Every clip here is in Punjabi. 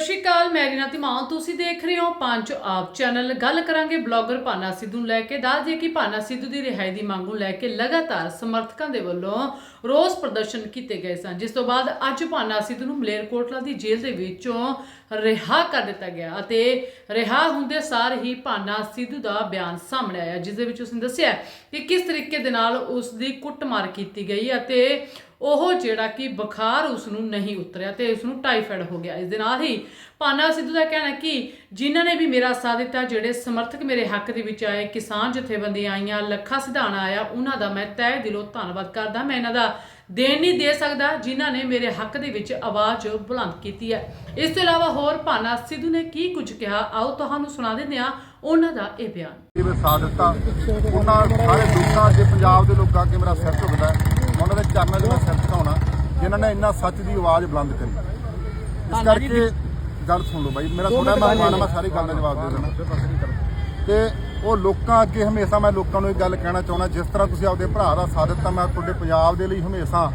ਸ਼੍ਰੀ ਅਕਾਲ ਮੈਂ ਰੀਨਾ ਧੀਮਾਨ, ਤੁਸੀਂ ਦੇਖ ਰਹੇ ਹੋ ਪੰਜ ਆਪ ਚੈਨਲ। ਗੱਲ ਕਰਾਂਗੇ ਬਲੌਗਰ ਭਾਨਾ ਸਿੱਧੂ ਨੂੰ ਲੈ ਕੇ, ਦੱਸ ਦਈਏ ਕਿ ਭਾਨਾ ਸਿੱਧੂ ਦੀ ਰਿਹਾਈ ਦੀ ਮੰਗ ਨੂੰ ਲੈ ਕੇ ਲਗਾਤਾਰ ਸਮਰਥਕਾਂ ਦੇ ਵੱਲੋਂ ਰੋਸ ਪ੍ਰਦਰਸ਼ਨ ਕੀਤੇ ਗਏ ਸਨ। ਜਿਸ ਤੋਂ ਬਾਅਦ ਅੱਜ ਭਾਨਾ ਸਿੱਧੂ ਨੂੰ ਮਲੇਰਕੋਟਲਾ ਦੀ ਜੇਲ੍ਹ ਦੇ ਵਿੱਚੋਂ ਰਿਹਾ ਕਰ ਦਿੱਤਾ ਗਿਆ ਅਤੇ ਰਿਹਾ ਹੁੰਦੇ ਸਾਰ ਹੀ ਭਾਨਾ ਸਿੱਧੂ ਦਾ ਬਿਆਨ ਸਾਹਮਣੇ ਆਇਆ, ਜਿਸ ਦੇ ਵਿੱਚ ਉਸਨੇ ਦੱਸਿਆ ਕਿ ਕਿਸ ਤਰੀਕੇ ਦੇ ਨਾਲ ਉਸ ਦੀ ਕੁੱਟਮਾਰ ਕੀਤੀ ਗਈ ਅਤੇ ਉਹ ਜਿਹੜਾ ਕਿ ਬੁਖਾਰ ਉਸ ਨੂੰ ਨਹੀਂ ਉਤਰਿਆ ਤੇ ਉਸ ਨੂੰ ਟਾਈਫਾਇਡ ਹੋ ਗਿਆ। ਇਸ ਦੇ ਨਾਲ ਹੀ ਪਾਨਾ ਸਿੱਧੂ ਦਾ ਕਹਿਣਾ ਕਿ ਜਿਨ੍ਹਾਂ ਨੇ ਵੀ ਮੇਰਾ ਸਾਥ ਦਿੱਤਾ, ਜਿਹੜੇ ਸਮਰਥਕ ਮੇਰੇ ਹੱਕ ਦੇ ਵਿੱਚ ਆਏ, ਕਿਸਾਨ ਜਥੇਬੰਦੀਆਂ ਆਈਆਂ, ਲੱਖਾ ਸਿਧਾਣਾ ਆਇਆ, ਉਹਨਾਂ ਦਾ ਮੈਂ ਤਹਿ ਦਿਲੋਂ ਧੰਨਵਾਦ ਕਰਦਾ। ਮੈਂ ਇਹਨਾਂ ਦਾ ਦੇਣ ਨਹੀਂ ਦੇ ਸਕਦਾ, ਜਿਨ੍ਹਾਂ ਨੇ ਮੇਰੇ ਹੱਕ ਦੇ ਵਿੱਚ ਆਵਾਜ਼ ਬੁਲੰਦ ਕੀਤੀ ਹੈ। ਇਸ ਤੋਂ ਇਲਾਵਾ ਹੋਰ ਪਾਨਾ ਸਿੱਧੂ ਨੇ ਕੀ ਕੁਝ ਕਿਹਾ, ਆਓ ਤੁਹਾਨੂੰ ਸੁਣਾ ਦਿੰਦੇ ਹਾਂ ਉਹਨਾਂ ਦਾ ਇਹ ਬਿਆਨ। ਜਿਵੇਂ ਸਾਥ ਦਿੱਤਾ, ਉਹਨਾਂ ਸਾਰੇ ਲੋਕਾਂ ਦੇ ਪੰਜਾਬ ਦੇ ਲੋਕਾਂ ਅੱਗੇ ਮੇਰਾ ਸਿਰ ਝੁਕਦਾ 'ਚ ਮੈਂ ਸਿਰ ਝੁਕਾਉਣਾ ਜਿਨ੍ਹਾਂ ਨੇ ਇੰਨਾ ਸੱਚ ਦੀ ਆਵਾਜ਼ ਬੁਲੰਦ ਕਰੀ। ਇਸ ਕਰਕੇ ਗੱਲ ਸੁਣ ਲਓ ਬਾਈ ਮੇਰਾ ਥੋੜਾ ਆ, ਮੈਂ ਸਾਰੀ ਗੱਲ ਦਾ ਜਵਾਬ ਦੇ ਦੇਣਾ। ਤੇ ਉਹ ਲੋਕਾਂ ਅੱਗੇ ਹਮੇਸ਼ਾ ਮੈਂ ਲੋਕਾਂ ਨੂੰ ਇਹ ਗੱਲ ਕਹਿਣਾ ਚਾਹੁੰਦਾ ਜਿਸ ਤਰ੍ਹਾਂ ਤੁਸੀਂ ਆਪਦੇ ਭਰਾ ਦਾ ਸਾਥ ਦਿੱਤਾ ਮੈਂ ਤੁਹਾਡੇ ਪੰਜਾਬ ਦੇ ਲਈ ਹਮੇਸ਼ਾ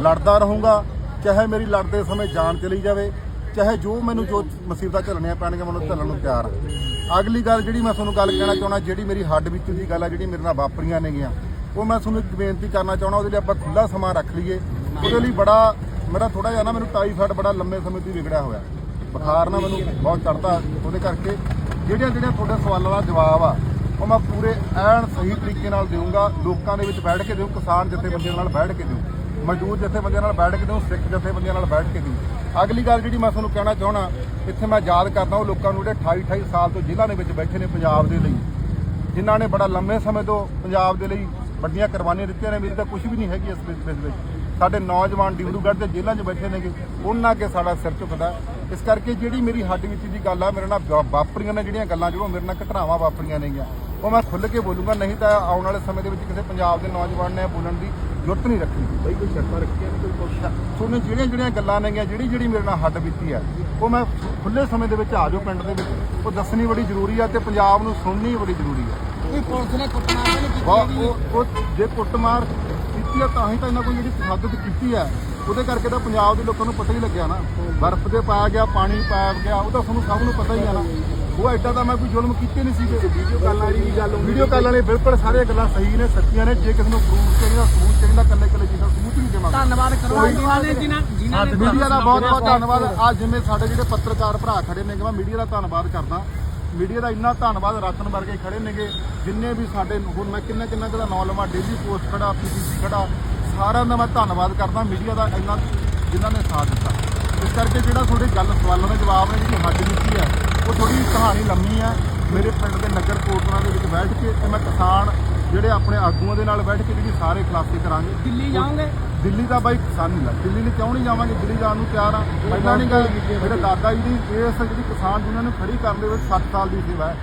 ਲੜਦਾ ਰਹੂੰਗਾ। ਚਾਹੇ ਮੇਰੀ ਲੜਦੇ ਸਮੇਂ ਜਾਨ ਚਲੀ ਜਾਵੇ ਚਾਹੇ ਜੋ ਮੈਨੂੰ ਜੋ ਮੁਸੀਬਤਾਂ ਝੱਲਣੀਆਂ ਪੈਣਗੀਆਂ ਮੈਨੂੰ ਝੱਲਣ ਨੂੰ ਤਿਆਰ ਹਾਂ। ਅਗਲੀ ਗੱਲ ਜਿਹੜੀ ਮੈਂ ਤੁਹਾਨੂੰ ਗੱਲ ਕਹਿਣਾ ਚਾਹੁੰਦਾ ਜਿਹੜੀ ਮੇਰੀ ਹੱਡ ਵਿੱਚ ਦੀ ਗੱਲ ਆ ਜਿਹੜੀ ਮੇਰੇ ਨਾਲ ਵਾਪਰੀਆਂ ਨੇਗੀਆਂ ਉਹ ਮੈਂ ਤੁਹਾਨੂੰ ਇੱਕ ਬੇਨਤੀ ਕਰਨਾ ਚਾਹੁੰਦਾ, ਉਹਦੇ ਲਈ ਆਪਾਂ ਖੁੱਲਾ ਸਮਾਂ ਰੱਖ ਲਈਏ। ਉਹਦੇ ਲਈ ਬੜਾ, ਮੇਰਾ ਥੋੜਾ ਜਿਹਾ ਨਾ, ਮੈਨੂੰ ਟਾਈਫਾਇਡ ਬੜਾ ਲੰਮੇ ਸਮੇਂ ਤੋਂ ਹੀ ਵਿਗੜਿਆ ਹੋਇਆ। ਬੁਖਾਰ ਨਾ ਮੈਨੂੰ ਬਹੁਤ ਚੜਦਾ ਉਹਦੇ ਕਰਕੇ। ਜਿਹੜੀਆਂ ਜਿਹੜੀਆਂ ਤੁਹਾਡੇ ਸਵਾਲਾਂ ਦਾ ਜਵਾਬ ਆ, ਉਹ ਮੈਂ ਪੂਰੇ ਐਨ ਸਹੀ ਤਰੀਕੇ ਨਾਲ ਦੇਵਾਂਗਾ ਲੋਕਾਂ ਦੇ ਵਿੱਚ ਬੈਠ ਕੇ ਦਿਓ ਕਿਸਾਨ ਜਥੇਬੰਦੀਆਂ ਨਾਲ ਬੈਠ ਕੇ ਦਿਓ ਮਜ਼ਦੂਰ ਜਥੇਬੰਦੀਆਂ ਨਾਲ ਬੈਠ ਕੇ ਦਿਓ ਸਿੱਖ ਜਥੇਬੰਦੀਆਂ ਨਾਲ ਬੈਠ ਕੇ ਦਿਓ ਅਗਲੀ ਗੱਲ ਜਿਹੜੀ ਮੈਂ ਤੁਹਾਨੂੰ ਕਹਿਣਾ ਚਾਹਣਾ ਇੱਥੇ ਮੈਂ ਯਾਦ ਕਰਦਾ ਉਹ ਲੋਕਾਂ ਨੂੰ ਜਿਹੜੇ 28 28 ਸਾਲ ਤੋਂ ਜ਼ਿਲ੍ਹਾ ਦੇ ਵਿੱਚ ਬੈਠੇ ਨੇ ਪੰਜਾਬ ਦੇ ਲਈ, ਜਿਨ੍ਹਾਂ ਨੇ ਬੜਾ ਲੰਮੇ ਸਮੇਂ ਤੋਂ ਪੰਜਾਬ ਦੇ ਲਈ ਵੱਡੀਆਂ ਕੁਰਬਾਨੀਆਂ ਦਿੱਤੀਆਂ ਨੇ ਮੇਰੀ ਤਾਂ ਕੁਝ ਵੀ ਨਹੀਂ ਹੈਗੀ ਇਸ ਵਿੱਚ ਵਿੱਚ ਸਾਡੇ ਨੌਜਵਾਨ ਡਿਬਰੂਗੜ੍ਹ ਦੇ ਜੇਲ੍ਹਾਂ 'ਚ ਬੈਠੇ ਨੇਗੇ ਉਹਨਾਂ ਅੱਗੇ ਸਾਡਾ ਸਿਰ ਝੁਕਦਾ ਇਸ ਕਰਕੇ ਜਿਹੜੀ ਮੇਰੀ ਹੱਡ ਵਿੱਚ ਦੀ ਗੱਲ ਆ ਮੇਰੇ ਨਾਲ ਵਾਪਰੀਆਂ ਨੇ ਜਿਹੜੀਆਂ ਗੱਲਾਂ ਜਿਹੜੀਆਂ ਮੇਰੇ ਨਾਲ ਘਟਨਾਵਾਂ ਵਾਪਰੀਆਂ ਨੇਗੀਆਂ ਉਹ ਮੈਂ ਖੁੱਲ੍ਹ ਕੇ ਬੋਲੂੰਗਾ ਨਹੀਂ ਤਾਂ ਆਉਣ ਵਾਲੇ ਸਮੇਂ ਦੇ ਵਿੱਚ ਕਿਸੇ ਪੰਜਾਬ ਦੇ ਨੌਜਵਾਨ ਨੇ ਬੋਲਣ ਦੀ ਜ਼ਰੂਰਤ ਨਹੀਂ ਰੱਖਣੀ। ਬਈ ਕੋਈ ਸ਼ਰਤਾਂ ਰੱਖੀਆਂ ਨੇ ਕੋਈ ਕੁਛ? ਤੁਹਾਨੂੰ ਜਿਹੜੀਆਂ ਜਿਹੜੀਆਂ ਗੱਲਾਂ ਨੇਗੀਆਂ ਜਿਹੜੀ ਜਿਹੜੀ ਮੇਰੇ ਨਾਲ ਹੱਡ ਬੀਤੀ ਆ ਉਹ ਮੈਂ ਖੁੱਲੇ ਸਮੇਂ ਦੇ ਵਿੱਚ ਆ ਜਾਓ ਪਿੰਡ ਦੇ ਵਿੱਚ। ਉਹ ਦੱਸਣੀ ਬੜੀ ਜ਼ਰੂਰੀ ਆ ਤੇ ਪੰਜਾਬ ਨੂੰ ਸੁਣਨੀ ਬੜੀ ਜ਼ਰੂਰੀ ਆ। ਕੋਈ ਪੁਲਿਸ ਨੇ ਕੁੱਟਮਾਰ ਤਾਂ ਨਹੀਂ ਕੀਤੀ ਬਹੁਤ ਹੈਗੀ? ਉਹ ਉਹ ਜੇ ਕੁੱਟਮਾਰ ਕੀਤੀ ਆ ਤਾਂ ਹੀ ਤਾਂ ਇਹਨਾਂ ਕੋਈ ਜਿਹੜੀ ਤਸ਼ੱਦਦ ਕੀਤੀ ਆ। ਉਹਦੇ ਕਰਕੇ ਤਾਂ ਪੰਜਾਬ ਦੇ ਲੋਕਾਂ ਨੂੰ ਪਤਾ ਹੀ ਲੱਗਿਆ ਨਾ। ਬਰਫ਼ ਤੇ ਪਾਇਆ ਗਿਆ ਪਾਣੀ ਪਾਇਆ ਗਿਆ ਉਹ ਤਾਂ ਤੁਹਾਨੂੰ ਸਭ ਨੂੰ ਪਤਾ ਹੀ ਆ ਨਾ। ਉਹ ਐਡਾ ਤਾਂ ਮੈਂ ਕੋਈ ਜ਼ੁਲਮ ਕੀਤੇ ਨਹੀਂ ਸੀਗੇ। ਵੀਡੀਓ ਕਾਲ ਵਾਲੀ ਵੀ ਗੱਲ ਵੀਡੀਓ ਕਾਲ ਵਾਲੇ ਬਿਲਕੁਲ ਸਾਰੀਆਂ ਗੱਲਾਂ ਸਹੀ ਨੇ ਸੱਚੀਆਂ ਨੇ। ਜੇ ਕਿਸੇ ਨੂੰ ਪ੍ਰੂਫ ਚਾਹੀਦਾ ਸਬੂਤ ਚਾਹੀਦਾ ਕੱਲੇ ਕੱਲੇ ਚੀਜ਼ਾਂ ਸਬੂਤ ਨਹੀਂ ਦੇਵਾਂਗਾ। ਧੰਨਵਾਦ ਕਰੋ ਕੋਈ- ਜਿਨ੍ਹਾਂ ਨੇ ਜਿਨ੍ਹਾਂ ਨੇ ਮੀਡੀਆ ਦਾ ਬਹੁਤ ਬਹੁਤ ਧੰਨਵਾਦ। ਆ ਜਿਵੇਂ ਸਾਡੇ ਜਿਹੜੇ ਪੱਤਰਕਾਰ ਭਰਾ ਖੜੇ ਨੇਗੇ ਮੈਂ ਮੀਡੀਆ ਦਾ ਧੰਨਵਾਦ ਕਰਦਾ। ਮੀਡੀਆ ਦਾ ਇੰਨਾ ਧੰਨਵਾਦ ਰਤਨ ਵਰਗੇ ਖੜੇ ਨੇਗੇ, ਜਿੰਨੇ ਵੀ ਸਾਡੇ ਹੁਣ ਮੈਂ ਕਿੰਨਾ ਕਿੰਨਾ ਦਾ ਨਾਂ ਲਵਾਂ ਡੇਲੀ ਪੋਸਟ ਖੜਾ ਪੀਸੀਸੀ ਖੜਾ, ਸਾਰਿਆਂ ਦਾ ਮੈਂ ਧੰਨਵਾਦ ਕਰਦਾ, ਮੀਡੀਆ ਦਾ ਇੰਨਾ ਜਿਨ੍ਹਾਂ ਨੇ ਸਾਥ ਦਿੱਤਾ। ਇਸ ਕਰਕੇ ਜਿਹੜਾ ਤੁਹਾਡੇ ਗੱਲ ਸਵਾਲਾਂ ਦੇ ਜਵਾਬ ਨੇ, ਜਿਹੜੀ ਹੱਦ ਦਿੱਤੀ ਹੈ, ਉਹ ਥੋੜੀ ਕਹਾਣੀ ਲੰਮੀ ਹੈ। ਮੇਰੇ ਪਿੰਡ ਦੇ ਨਗਰ ਕੋਟਲਾਂ ਦੇ ਵਿੱਚ ਬੈਠ ਕੇ ਤੇ ਮੈਂ ਕਿਸਾਨ ਜਿਹੜੇ ਆਪਣੇ ਆਗੂਆਂ ਦੇ ਨਾਲ ਬੈਠ ਕੇ ਜਿਹੜੀ ਸਾਰੇ ਖੁਲਾਸੇ ਕਰਾਂਗੇ। ਦਿੱਲੀ ਜਾਓਗੇ? ਦਿੱਲੀ ਦਾ ਬਾਈ ਕਿਸਾਨ ਨਹੀਂ ਲੱਗ ਦਿੱਲੀ ਲਈ ਕਿਉਂ ਨਹੀਂ ਜਾਵਾਂਗੇ? ਦਿੱਲੀ ਜਾਣ ਨੂੰ ਤਿਆਰ ਆ। ਪਹਿਲਾਂ ਨਹੀਂ ਗੱਲ ਮੇਰੇ ਦਾਦਾ ਜੀ ਦੀ ਇਸ ਜਿਹੜੀ ਕਿਸਾਨ ਜਿਹਨਾਂ ਨੂੰ ਖੜੀ ਕਰਨ ਦੇ ਵਿੱਚ 60 ਸਾਲ ਦੀ ਸੇਵਾ ਹੈ।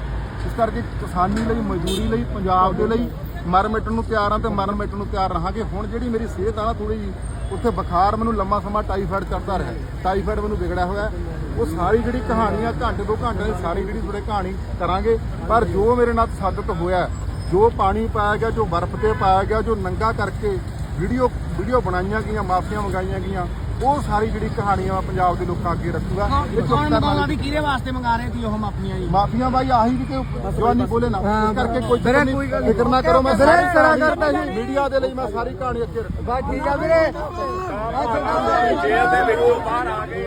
ਇਸ ਕਰਕੇ ਕਿਸਾਨੀ ਲਈ ਮਜ਼ਦੂਰੀ ਲਈ ਪੰਜਾਬ ਦੇ ਲਈ ਮਰ ਮਿਟਣ ਨੂੰ ਤਿਆਰ ਆ ਤੇ ਮਰਨ ਮਿਟਣ ਨੂੰ ਤਿਆਰ ਰਹਾਂਗੇ। ਹੁਣ ਜਿਹੜੀ ਮੇਰੀ ਸਿਹਤ ਆ ਨਾ ਥੋੜੀ ਜੀ ਉੱਥੇ ਬੁਖਾਰ ਮੈਨੂੰ ਲੰਮਾ ਸਮਾਂ ਟਾਈਫਾਇਡ ਚੜਦਾ ਰਿਹਾ। ਟਾਈਫਾਇਡ ਮੈਨੂੰ ਵਿਗੜਿਆ ਹੋਇਆ। ਉਹ ਸਾਰੀ ਜਿਹੜੀ ਕਹਾਣੀ ਆ ਘੰਟੇ ਦੋ ਘੰਟੇ ਦੀ ਸਾਰੀ ਜਿਹੜੀ ਤੁਹਾਡੇ ਕਹਾਣੀ ਕਰਾਂਗੇ। ਪਰ ਜੋ ਮੇਰੇ ਨਾਲ ਤਸੱਦਦ ਹੋਇਆ ਜੋ ਪਾਣੀ ਪਾਇਆ ਗਿਆ ਜੋ ਬਰਫ਼ ਤੇ ਪਾਇਆ ਗਿਆ ਜੋ ਨੰਗਾ ਕਰਕੇ ਵੀਡੀਓ ਵੀਡੀਓ ਬਣਾਈਆਂ ਗਈਆਂ ਮਾਫੀਆਂ ਮੰਗਾਈਆਂ ਗਈਆਂ। ਉਹ ਸਾਰੀ ਜਿਹੜੀ ਕਹਾਣੀਆਂ ਪੰਜਾਬ ਦੇ ਲੋਕਾਂ ਅੱਗੇ ਰੱਖੂਗਾ। ਇਹ ਚੁੱਪ ਕੌਣ ਕਰਨ ਮੰਗਾਉਣਾ ਵਾਲੀ ਵੀ ਕਿਹਦੇ ਵਾਸਤੇ ਮੰਗਾ ਰਹੇ ਸੀ ਉਹ ਮਾਪੀਆਂ ਜੀ? ਮਾਫੀਆਂ ਬਾਈ ਆਹੀ ਵੀ ਕਿ ਜਵਾਨੀ ਬੋਲੇ ਨਾ। ਇਸ ਕਰਕੇ ਕੋਈ ਫਿਕਰ ਨਹੀਂ। ਫਿਕਰ ਨਾ ਕਰੋ ਮੈਂ ਸਾਰੀ ਤਰ੍ਹਾਂ ਕਰਦਾ ਜੀ। ਮੀਡੀਆ ਦੇ ਲਈ ਮੈਂ ਸਾਰੀ ਕਹਾਣੀ ਅੱਗੇ ਰੱਖੂਗਾ। ਠੀਕ ਆ ਵੀਰੇ। ਜੇਲ੍ਹ ਦੇ ਵਿੱਚੋਂ ਬਾਹਰ ਆ ਗਏ।